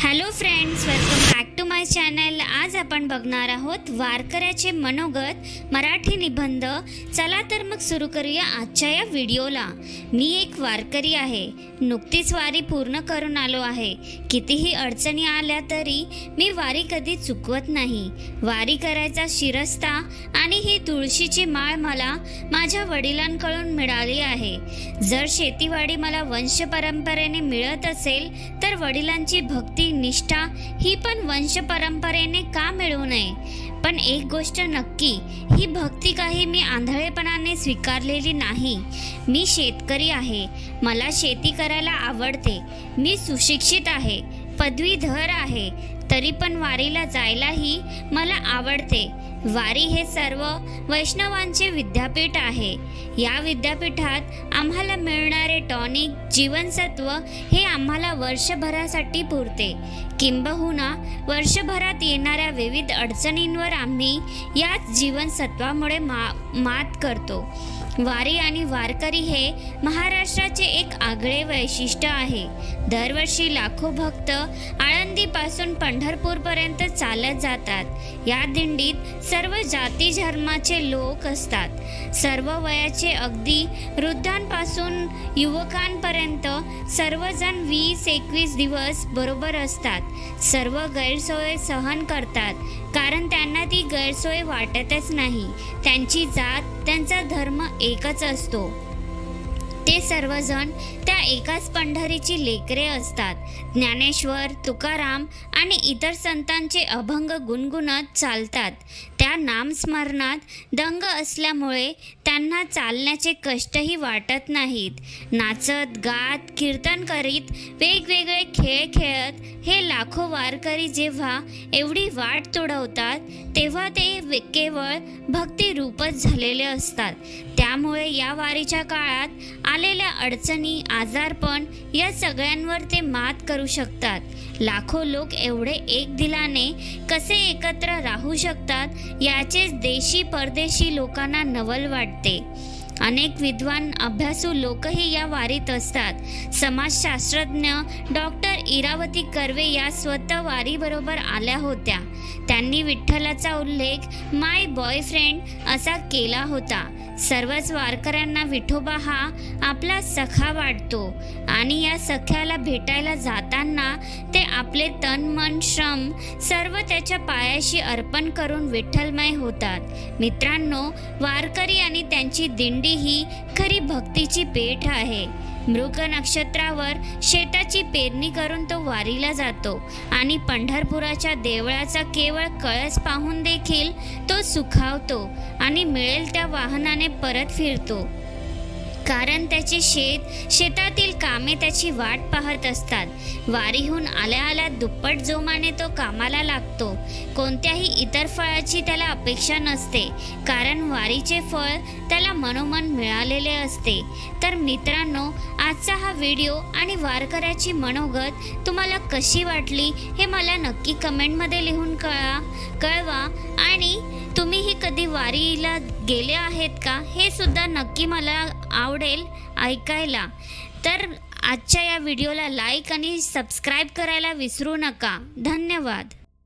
Hello friends welcome back to my channel आज आपण बघणार आहोत वारकऱ्याचे मनोगत मराठी निबंध. चला तर मग सुरू करूया आजच्या या व्हिडिओला. मी एक वारकरी आहे. नुकतीच वारी पूर्ण करून आलो आहे. कितीही अडचणी आल्या तरी मी वारी कधी चुकवत नाही. वारी करायचा शिरस्ता आणि ही तुळशीची माळ मला माझ्या वडिलांकडून मिळाली आहे. जर शेतीवाडी मला वंश परंपरेने मिळत असेल तर वडिलांची भक्ती निष्ठा ही पण वंश परंपरेने का मिळू नये? पण एक गोष्ट नक्की ही भक्ती काही मी आंधळेपणाने स्वीकारलेली नाही. मी शेतकरी आहे मला शेती करायला आवडते मी सुशिक्षित आहे पदवीधर आहे तरी पण वारीला जायलाही मला आवडते. वारी हे सर्व वैष्णवांचे विद्यापीठ आहे. या विद्यापीठात आम्हाला मिळणारे टॉनिक जीवनसत्व हे आम्हाला वर्षभरासाठी पुरते. किंबहुना वर्षभरात येणाऱ्या विविध अडचणींवर आम्ही याच जीवनसत्वामुळे मा मात करतो. वारी आणि वारकरी हे महाराष्ट्राचे एक आगळे वैशिष्ट्य आहे. दरवर्षी लाखो भक्त आळंदीपासून पंढरपूरपर्यंत चालत जातात. या दिंडीत सर्व जाती धर्माचे लोक असतात. सर्व वयाचे अगदी वृद्धांपासून युवकांपर्यंत सर्वजण वीस एकवीस दिवस बरोबर असतात. सर्व गैरसोय सहन करतात कारण त्यांना ती गैरसोय वाटतच नाही. त्यांची जात त्यांचा धर्म एकच असतो. ते सर्वजण त्या एकाच पंढरीची लेकरे असतात. ज्ञानेश्वर तुकाराम आणि इतर संतांचे अभंग गुणगुणत चालतात. त्या नामस्मरणात दंग असल्यामुळे त्यांना चालण्याचे कष्टही वाटत नाहीत. नाचत गात कीर्तन करीत वेगवेगळे खेळ खेळत हे लाखो वारकरी जेव्हा एवढी वाट तुडवतात तेव्हा ते केवळ भक्तिरूपच झालेले असतात. त्यामुळे या वारीच्या काळात आलेल्या अडचणी आजारपण या सगळ्यांवर ते मात करू शकतात. लाखो लोक एवढे एक दिलाने कसे एकत्र राहू शकतात याचेच देशी परदेशी लोकांना नवल वाटते. अनेक विद्वान अभ्यासू लोकही या वारीत असतात. समाजशास्त्रज्ञ डॉक्टर इरावती कर्वे या स्वतः वारीबरोबर आल्या होत्या. त्यांनी विठ्ठलाचा उल्लेख माय बॉयफ्रेंड असा केला होता. सर्वच वारकऱ्यांना विठोबा हा आपला सखा वाटतो. आणि या सख्याला भेटायला जाताना ते आपले तन मन श्रम सर्व त्याच्या पायाशी अर्पण करून विठ्ठलमय होतात. मित्रांनो वारकरी आणि त्यांची दिंडी ही खरी भक्तीची पेठ आहे. मृग नक्षत्रावर शेताची पेरणी करून तो वारीला जातो आणि पंढरपुराच्या देवळाचा केवळ कळस पाहून देखील तो सुखावतो. आणि मिळेल त्या वाहनाने परत फिरतो. कारण त्याचे शेत शेतातील कामे त्याची वाट पाहत असतात. वारीहून आल्या आल्या दुप्पट जोमाने तो कामाला लागतो. कोणत्याही इतर फळाची त्याला अपेक्षा नसते. कारण वारीचे फळ त्याला मनोमन मिळालेले असते. तर मित्रांनो आजचा हा व्हिडिओ आणि वारकऱ्याची मनोगत तुम्हाला कशी वाटली हे मला नक्की कमेंटमध्ये लिहून कळा कळवा आणि तुम्हीही कधी वारीला गेले आहेत का? हे सुद्धा नक्की मला आवडेल ऐकायला. तर आजच्या या व्हिडिओला लाईक आणि सबस्क्राईब करायला विसरू नका. धन्यवाद.